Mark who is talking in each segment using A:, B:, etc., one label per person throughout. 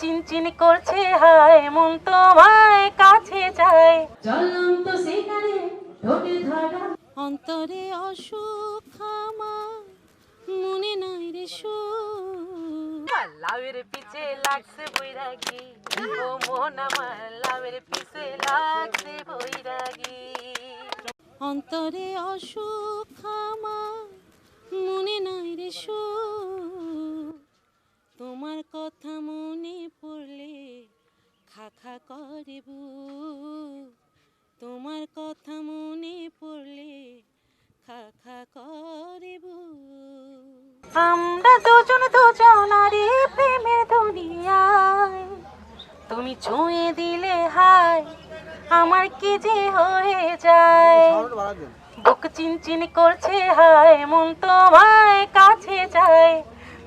A: চিনচিন করছে হায় মন তোমায় কাছে যায়
B: চলন্ত সেখানে ঠোঁটে ধরা।
A: অন্তরে অসুখ আমার মনে নাই রে সুখ। লাউয়ের পিছে লাগছে বৈরাগী ও মন আমার লাউয়ের পিছে লাগছে বৈরাগী। অন্তরে অসুখ করে তোমার কথা মনে পড়লে খা খা করে আমরা দুজন দুজনারে প্রেমের দুনিয়ায়। তুমি ছুঁয়ে দিলে হায়, আমার কি যে হয়ে যায়? বুক চিনচিন করছে হায়, মন তোমায় কাছে যায়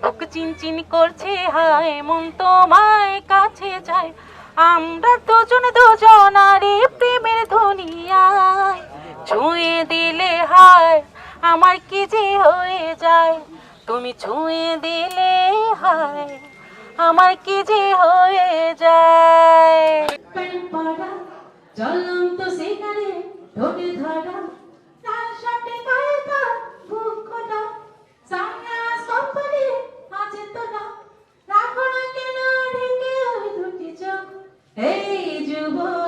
A: বুক চিনচিন করছে হায়, মন তোমায় কাছে যায় আমরা দুজন দুজন আরে প্রেমের দুনিয়ায়। ছুঁয়ে দিলে হায়, আমার কি যে হয়ে যায়? তুমি ছুঁয়ে দিলে হায়, আমার কি যে হয়ে যায়?
B: চলন্ত সেখানে Bye.